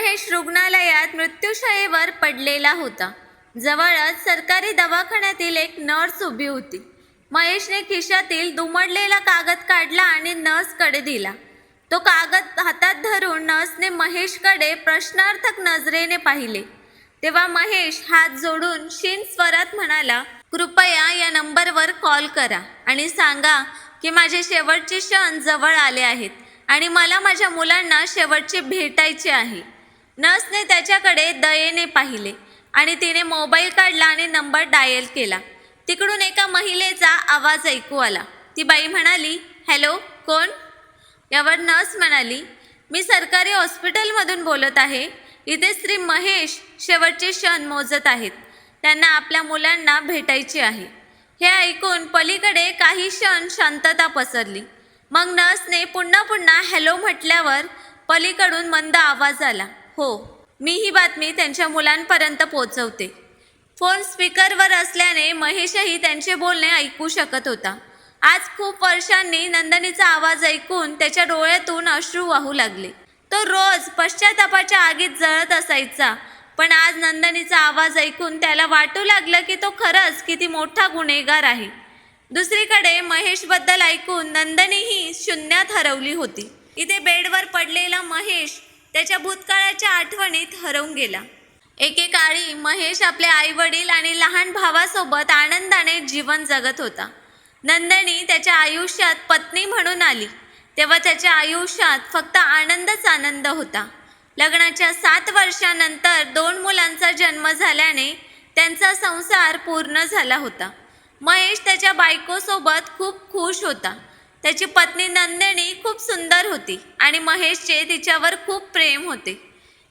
महेश रुग्णालयात मृत्यूशयेवर पडलेला होता. जवळच सरकारी दवाखान्यातील एक नर्स उभी होती. महेशने खिशातील दुमडलेला कागद काढला आणि नर्सकडे दिला. तो कागद हातात धरून नर्सने महेशकडे प्रश्नार्थक नजरेने पाहिले. तेव्हा महेश हात जोडून शीन स्वरात म्हणाला कृपया या नंबरवर कॉल करा आणि सांगा की माझे शेवटचे क्षण जवळ आले आहेत आणि मला माझ्या मुलांना शेवटचे भेटायचे आहे. नर्सने त्याच्याकडे दयेने पाहिले आणि तिने मोबाईल काढला आणि नंबर डायल केला. तिकडून एका महिलेचा आवाज ऐकू आला. ती बाई म्हणाली हॅलो कोण? यावर नर्स म्हणाली मी सरकारी हॉस्पिटलमधून बोलत आहे. इथे श्री महेश शेवटचे क्षण मोजत आहेत. त्यांना आपल्या मुलांना भेटायचे आहे. हे ऐकून पलीकडे काही क्षण शांतता पसरली. मग नर्सने पुन्हा पुन्हा हॅलो म्हटल्यावर पलीकडून मंद आवाज आला. हो मी ही बातमी त्यांच्या मुलांपर्यंत पोहोचवते फोन स्पीकरवर असल्याने महेशही त्यांचे बोलणे ऐकू शकत होता. आज खूप वर्षांनी नंदनीचा आवाज ऐकून त्याच्या डोळ्यातून अश्रू वाहू लागले. तो रोज पश्चातापाच्या आगीत जळत असायचा पण आज नंदनीचा आवाज ऐकून त्याला वाटू लागलं की तो खरंच किती मोठा गुन्हेगार आहे. दुसरीकडे महेशबद्दल ऐकून नंदनीही शून्यात हरवली होती. इथे बेडवर पडलेला महेश त्याच्या भूतकाळाच्या आठवणीत हरवून गेला. एकेकाळी महेश आपले आईवडील आणि लहान भावासोबत आनंदाने जीवन जगत होता. नंदनी त्याच्या आयुष्यात पत्नी म्हणून आली. तेव्हा त्याच्या आयुष्यात फक्त आनंदच आनंद होता. लग्नाच्या सात वर्षानंतर दोन मुलांचा जन्म झाल्याने त्यांचा संसार पूर्ण झाला होता. महेश त्याच्या बायकोसोबत खूप खुश होता. त्याची पत्नी नंदिनी खूप सुंदर होती आणि महेशचे तिच्यावर खूप प्रेम होते.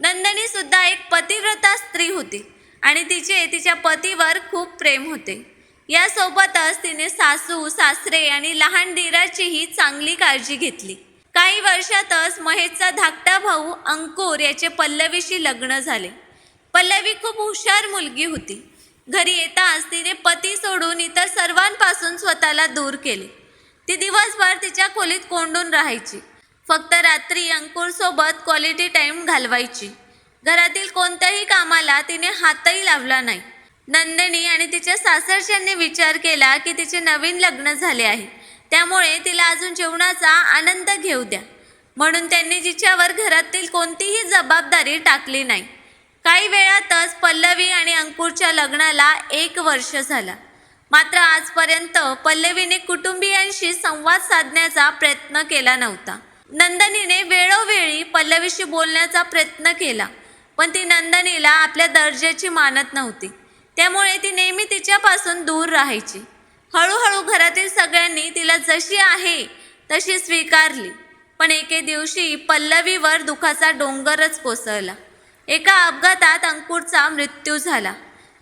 नंदिनी सुद्धा एक पतिव्रता स्त्री होती आणि तिचे तिच्या पतीवर खूप प्रेम होते. यासोबतच तिने सासू सासरे आणि लहान दिराचीही चांगली काळजी घेतली. काही वर्षातच महेशचा धाकटा भाऊ अंकुर याचे पल्लवीशी लग्न झाले. पल्लवी खूप हुशार मुलगी होती. घरी येताच तिने पती सोडून इतर सर्वांपासून स्वतःला दूर केले. ती दिवसभर तिच्या खोलीत कोंडून राहायची. फक्त रात्री अंकुरसोबत क्वालिटी टाईम घालवायची. घरातील कोणत्याही कामाला तिने हातही लावला नाही. नंदिनी आणि तिच्या सासरच्यांनी विचार केला की तिचे नवीन लग्न झाले आहे. त्यामुळे तिला अजून जेवणाचा आनंद घेऊ द्या. म्हणून त्यांनी जिच्यावर घरातील कोणतीही जबाबदारी टाकली नाही. काही वेळातच पल्लवी आणि अंकुरच्या लग्नाला एक वर्ष झाला. मात्र आजपर्यंत पल्लवीने कुटुंबियांशी संवाद साधण्याचा प्रयत्न केला नव्हता. नंदनीने वेळोवेळी पल्लवीशी बोलण्याचा प्रयत्न केला पण ती नंदनीला आपल्या दर्जाची मानत नव्हती. त्यामुळे ती नेहमी तिच्यापासून दूर राहायची. हळूहळू घरातील सगळ्यांनी तिला जशी आहे तशी स्वीकारली पण एके दिवशी पल्लवीवर दुखाचा डोंगरच कोसळला. एका अपघातात अंकुरचा मृत्यू झाला.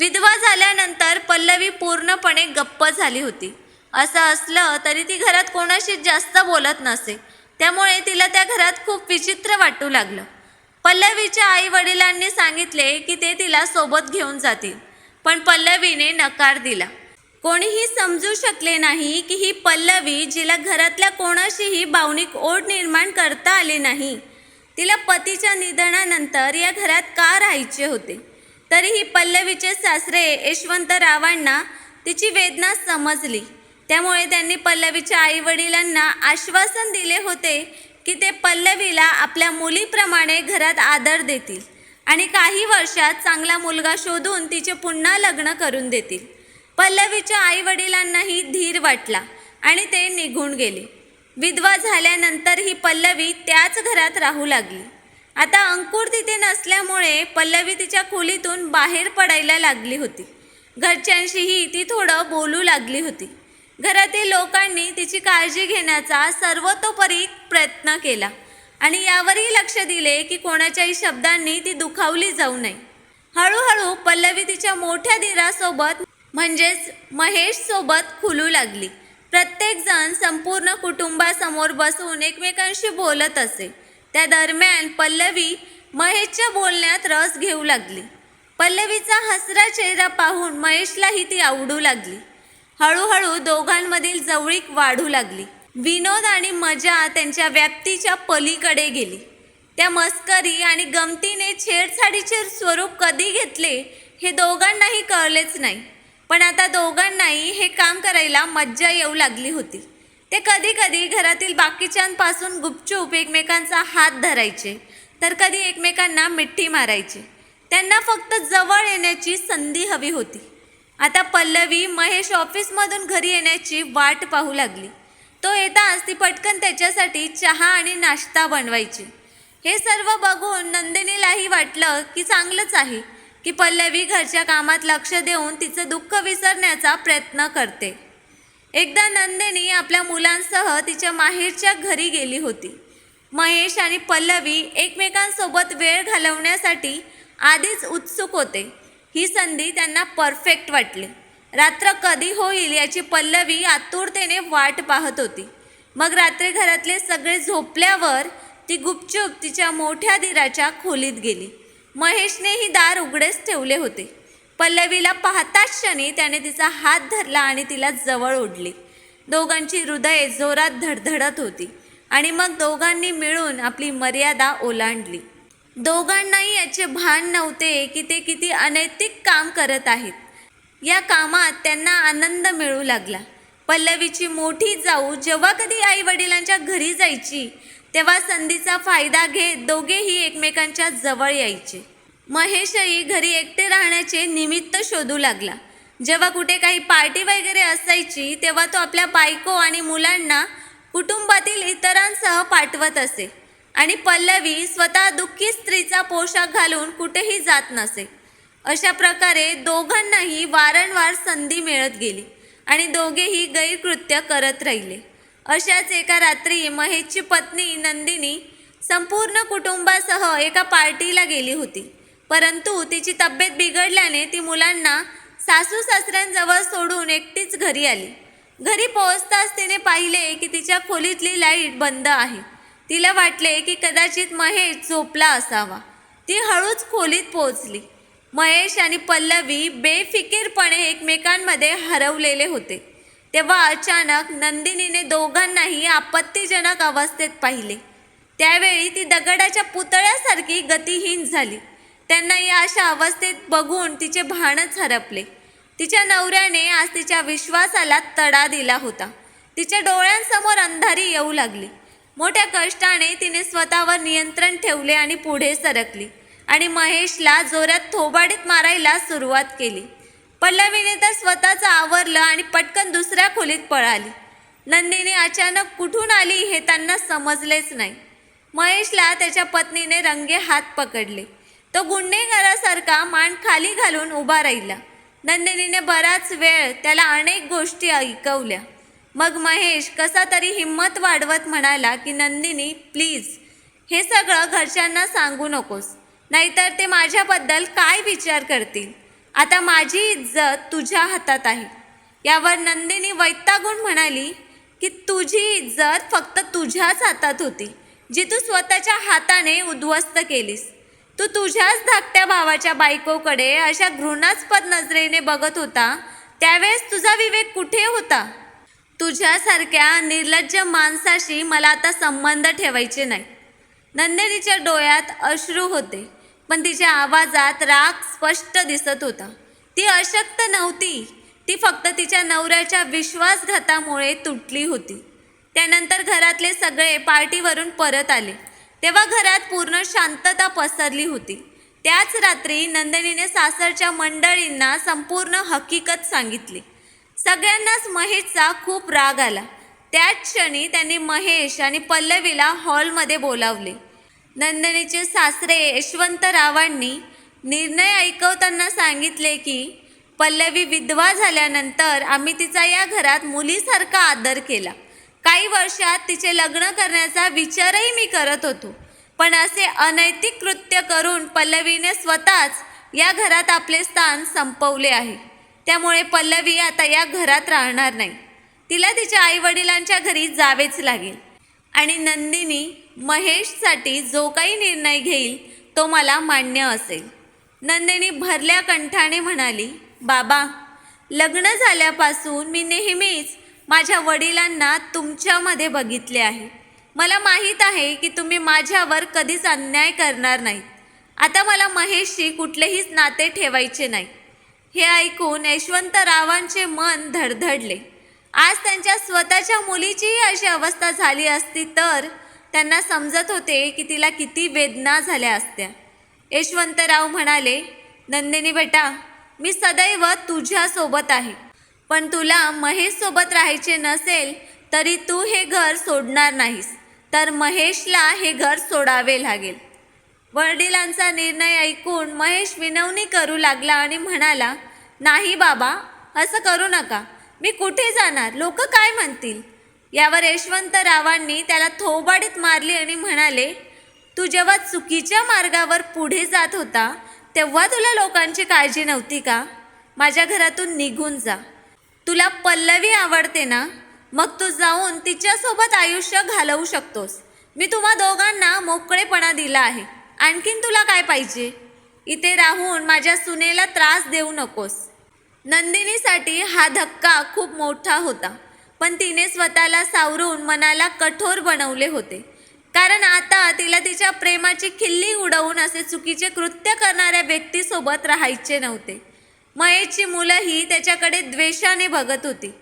विधवा झाल्यानंतर पल्लवी पूर्णपणे गप्प झाली होती. असं असलं तरी ती घरात कोणाशी जास्त बोलत नसे. त्यामुळे तिला त्या घरात खूप विचित्र वाटू लागलं. पल्लवीच्या आई वडिलांनी सांगितले की ते तिला सोबत घेऊन जातील पण पल्लवीने नकार दिला. कोणीही समजू शकले नाही की ही पल्लवी जिला घरातल्या कोणाशीही भावनिक ओढ निर्माण करता आली नाही. तिला पतीच्या निधनानंतर या घरात का राहायचे होते? तरीही पल्लवीचे सासरे यशवंतरावांना तिची वेदना समजली. त्यामुळे त्यांनी पल्लवीच्या आईवडिलांना आश्वासन दिले होते की ते पल्लवीला आपल्या मुलीप्रमाणे घरात आदर देतील आणि काही वर्षात चांगला मुलगा शोधून तिचे पुन्हा लग्न करून देतील. पल्लवीच्या आईवडिलांनाही धीर वाटला आणि ते निघून गेले. विधवा झाल्यानंतर ही पल्लवी त्याच घरात राहू लागली. आता अंकुर तिथे नसल्यामुळे पल्लवी तिच्या खोलीतून बाहेर पडायला लागली होती. घरच्यांशीही ती थोडं बोलू लागली होती. घरातील लोकांनी तिची काळजी घेण्याचा सर्वतोपरी प्रयत्न केला आणि यावरही लक्ष दिले की कोणाच्याही शब्दांनी ती दुखावली जाऊ नये. हळूहळू पल्लवी तिच्या मोठ्या दिरासोबत म्हणजेच महेश सोबत खुलू लागली. प्रत्येकजण संपूर्ण कुटुंबासमोर बसून एकमेकांशी बोलत असे. त्या दरम्यान पल्लवी महेशच्या बोलण्यात रस घेऊ लागली. पल्लवीचा हसरा चेहरा पाहून महेशलाही ती आवडू लागली. हळूहळू दोघांमधील जवळीक वाढू लागली. विनोद आणि मजा त्यांच्या व्याप्तीच्या पलीकडे गेली. त्या मस्करी आणि गमतीने छेडछाडीचे स्वरूप कधी घेतले हे दोघांनाही कळलेच नाही. पण आता दोघांनाही हे काम करायला मज्जा येऊ लागली होती. ते कधी कधी घरातील बाकीच्यांपासून गुपचूप एकमेकांचा हात धरायचे तर कधी एकमेकांना मिठी मारायचे. त्यांना फक्त जवळ येण्याची संधी हवी होती. आता पल्लवी महेश ऑफिसमधून घरी येण्याची वाट पाहू लागली. तो येताच ती पटकन त्याच्यासाठी चहा आणि नाश्ता बनवायची. हे सर्व बघून नंदिनीलाही वाटलं की चांगलंच आहे की पल्लवी घरच्या कामात लक्ष देऊन तिचं दुःख विसरण्याचा प्रयत्न करते. एकदा नंदिनी आपल्या मुलांसह तिच्या माहेरच्या घरी गेली होती. महेश आणि पल्लवी एकमेकांसोबत वेळ घालवण्यासाठी आधीच उत्सुक होते. ही संधी त्यांना परफेक्ट वाटली. रात्र कधी होईल याची पल्लवी आतुरतेने वाट पाहत होती. मग रात्री घरातले सगळे झोपल्यावर ती गुपचूप तिच्या मोठ्या दिराच्या खोलीत गेली. महेशनेही दार उघडेच ठेवले होते. पल्लवीला पाहताच क्षणी त्याने तिचा हात धरला आणि तिला जवळ ओढली. दोघांची हृदये जोरात धडधडत होती आणि मग दोघांनी मिळून आपली मर्यादा ओलांडली. दोघांनाही याचे भान नव्हते की ते किती अनैतिक काम करत आहेत. या कामात त्यांना आनंद मिळू लागला. पल्लवीची मोठी जाऊ जेव्हा कधी आई वडिलांच्या घरी जायची तेव्हा संधीचा फायदा घेत दोघेही एकमेकांच्या जवळ यायचे. महेशही घरी एकटे राहण्याचे निमित्त शोधू लागला. जेव्हा कुठे काही पार्टी वगैरे असायची तेव्हा तो आपल्या बायको आणि मुलांना कुटुंबातील इतरांसह पाठवत असे. आणि पल्लवी स्वतः दुःखी स्त्रीचा पोशाख घालून कुठेही जात नसे. अशा प्रकारे दोघांनाही वारंवार संधी मिळत गेली आणि दोघेही गैरकृत्य करत राहिले. अशाच एका रात्री महेशची पत्नी नंदिनी संपूर्ण कुटुंबासह एका पार्टीला गेली होती. परंतु तिची तब्येत बिघडल्याने ती मुलांना सासू सासऱ्यांजवळ सोडून एकटीच घरी आली. घरी पोहोचताच तिने पाहिले की तिच्या खोलीतली लाइट बंद आहे. तिला वाटले की कदाचित महेश झोपला असावा. ती हळूच खोलीत पोहोचली. महेश आणि पल्लवी बेफिकीरपणे एकमेकांमध्ये हरवलेले होते. तेव्हा अचानक नंदिनीने दोघांनाही आपत्तीजनक अवस्थेत पाहिले. त्यावेळी ती दगडाच्या पुतळ्यासारखी गतिहीन झाली. त्यांना या अशा अवस्थेत बघून तिचे भानच हरपले. तिच्या नवऱ्याने आज तिच्या विश्वासाला तडा दिला होता. तिच्या डोळ्यांसमोर अंधारी येऊ लागली. मोठ्या कष्टाने तिने स्वतःवर नियंत्रण ठेवले आणि पुढे सरकली आणि महेशला जोरात थोबाडीत मारायला सुरुवात केली. पल्लवीने तर स्वतःचं आवरलं आणि पटकन दुसऱ्या खोलीत पळाली. नंदिनी अचानक कुठून आली हे त्यांना समजलेच नाही. महेशला त्याच्या पत्नीने रंगे हात पकडले. तो गुन्हेगारासारखा मान खाली घालून उभा राहिला. नंदिनीने बराच वेळ त्याला अनेक गोष्टी ऐकवल्या. मग महेश कसा तरी हिंमत वाढवत म्हणाला की नंदिनी प्लीज हे सगळं घरच्यांना सांगू नकोस. नाहीतर ते माझ्याबद्दल काय विचार करतील? आता माझी इज्जत तुझ्या हातात आहे. यावर नंदिनी वैतागून म्हणाली की तुझी इज्जत फक्त तुझ्याच हातात होती जी तू स्वतःच्या हाताने उद्ध्वस्त केलीस. तू तुझ्याच धाकट्या भावाच्या बायकोकडे अशा घृणास्पद नजरेने बघत होता त्यावेळेस तुझा विवेक कुठे होता? तुझ्यासारख्या निर्लज्ज माणसाशी मला आता संबंध ठेवायचे नाही. नंदिनीच्या डोळ्यात अश्रू होते पण तिच्या आवाजात राग स्पष्ट दिसत होता. ती अशक्त नव्हती ती फक्त तिच्या नवऱ्याच्या विश्वासघातामुळे तुटली होती. त्यानंतर घरातले सगळे पार्टीवरून परत आले. तेव्हा घरात पूर्ण शांतता पसरली होती. त्याच रात्री नंदिनीने सासरच्या मंडळींना संपूर्ण हकीकत सांगितली. सगळ्यांनाच महेशचा खूप राग आला. त्याच क्षणी त्यांनी महेश आणि पल्लवीला हॉलमध्ये बोलावले. नंदिनीचे सासरे यशवंतरावांनी निर्णय ऐकवताना सांगितले की पल्लवी विधवा झाल्यानंतर आम्ही तिचा या घरात मुलीसारखा आदर केला. काही वर्षात तिचे लग्न करण्याचा विचारही मी करत होतो. पण असे अनैतिक कृत्य करून पल्लवीने स्वतःच या घरात आपले स्थान संपवले आहे. त्यामुळे पल्लवी आता या घरात राहणार नाही. तिला तिच्या आईवडिलांच्या घरी जावेच लागेल. आणि नंदिनी महेशसाठी जो काही निर्णय घेईल तो मला मान्य असेल. नंदिनी भरल्या कंठाने म्हणाली बाबा लग्न झाल्यापासून मी नेहमीच माझ्या वडिलांना तुमच्यामध्ये बघितले आहे. मला माहीत आहे की तुम्ही माझ्यावर कधीच अन्याय करणार नाही आता मला महेशशी कुठलेहीच नाते ठेवायचे नाही. हे ऐकून यशवंतरावांचे मन धडधडले. आज त्यांच्या स्वतःच्या मुलीचीही अशी अवस्था झाली असती तर त्यांना समजत होते की तिला किती वेदना झाल्या असत्या. यशवंतराव म्हणाले नंदिनी बेटा मी सदैव तुझ्यासोबत आहे. पण तुला महेशसोबत राहायचे नसेल तरी तू हे घर सोडणार नाहीस. तर महेशला हे घर सोडावे लागेल. वडिलांचा निर्णय ऐकून महेश विनवणी करू लागला आणि म्हणाला नाही बाबा असं करू नका. मी कुठे जाणार? लोक काय म्हणतील? यावर यशवंतरावांनी त्याला थोबाडीत मारली आणि म्हणाले तू जेव्हा चुकीच्या मार्गावर पुढे जात होता तेव्हा तुला लोकांची काळजी नव्हती का? माझ्या घरातून निघून जा. तुला पल्लवी आवडते ना मग तू जाऊन तिच्यासोबत आयुष्य घालवू शकतोस. मी तुम्हा दोघांना मोकळेपणा दिला आहे. आणखीन तुला काय पाहिजे? इथे राहून माझ्या सुनेला त्रास देऊ नकोस. नंदिनीसाठी हा धक्का खूप मोठा होता पण तिने स्वतःला सावरून मनाला कठोर बनवले होते. कारण आता तिला तिच्या प्रेमाची खिल्ली उडवून असे चुकीचे कृत्य करणाऱ्या व्यक्तीसोबत राहायचे नव्हते. महेशची मुलंही त्याच्याकडे द्वेषाने बघत होती.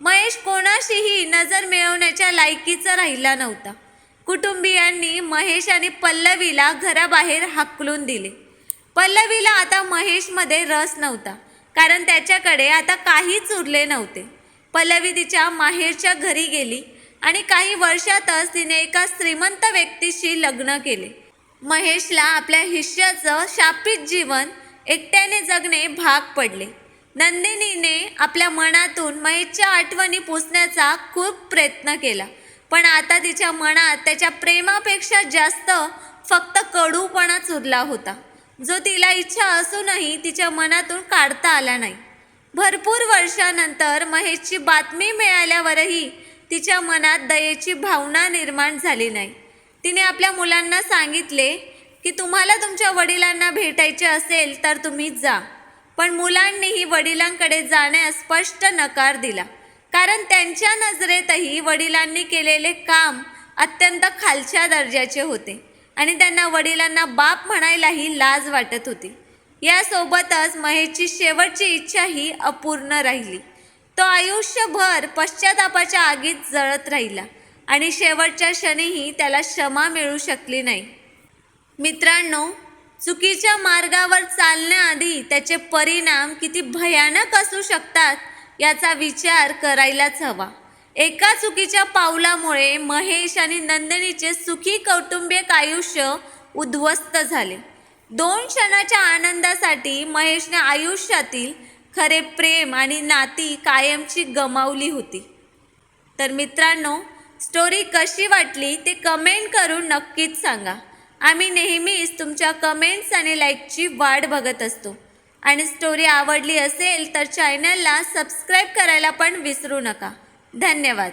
महेश कोणाशीही नजर मिळवण्याच्या लायकीचा राहिला नव्हता. कुटुंबियांनी महेश आणि पल्लवीला घराबाहेर हाकलून दिले. पल्लवीला आता महेशमध्ये रस नव्हता कारण त्याच्याकडे आता काहीच उरले नव्हते. पल्लवी तिच्या माहेरच्या घरी गेली आणि काही वर्षातच तिने एका श्रीमंत व्यक्तीशी लग्न केले. महेशला आपल्या हिश्याचं शापित जीवन एकट्याने जगणे भाग पडले. नंदिनीने आपल्या मनातून महेशच्या आठवणी पुसण्याचा खूप प्रयत्न केला. पण आता तिच्या मनात त्याच्या प्रेमापेक्षा जास्त फक्त कडूपणाच उरला होता. जो तिला इच्छा असूनही तिच्या मनातून काढता आला नाही. भरपूर वर्षानंतर महेशची बातमी मिळाल्यावरही तिच्या मनात दयेची भावना निर्माण झाली नाही. तिने आपल्या मुलांना सांगितले की तुम्हाला तुमच्या वडिलांना भेटायचे असेल तर तुम्ही जा. पण मुलांनीही वडिलांकडे जाण्यास स्पष्ट नकार दिला. कारण त्यांच्या नजरेतही वडिलांनी केलेले काम अत्यंत खालच्या दर्जाचे होते आणि त्यांना वडिलांना बाप म्हणायलाही लाज वाटत होती. यासोबतच महेशची शेवटची इच्छाही अपूर्ण राहिली. तो आयुष्यभर पश्चातापाच्या आगीत जळत राहिला आणि शेवटच्या क्षणीही त्याला क्षमा मिळू शकली नाही. मित्रांनो चुकीच्या मार्गावर चालण्याआधी त्याचे परिणाम किती भयानक असू शकतात याचा विचार करायलाच हवा. एका चुकीच्या पावलामुळे महेश आणि नंदिनीचे सुखी कौटुंबिक आयुष्य उद्ध्वस्त झाले. दोन क्षणाच्या आनंदासाठी महेशने आयुष्यातील खरे प्रेम आणि नाती कायमची गमावली होती. तर मित्रांनो स्टोरी कशी वाटली ते कमेंट करून नक्कीच सांगा. आम्ही नेहमीच तुमच्या कमेंट्स आणि लाईकची वाट बघत असतो. आणि स्टोरी आवडली असेल तर चॅनलला सबस्क्राईब करायला पण विसरू नका. धन्यवाद.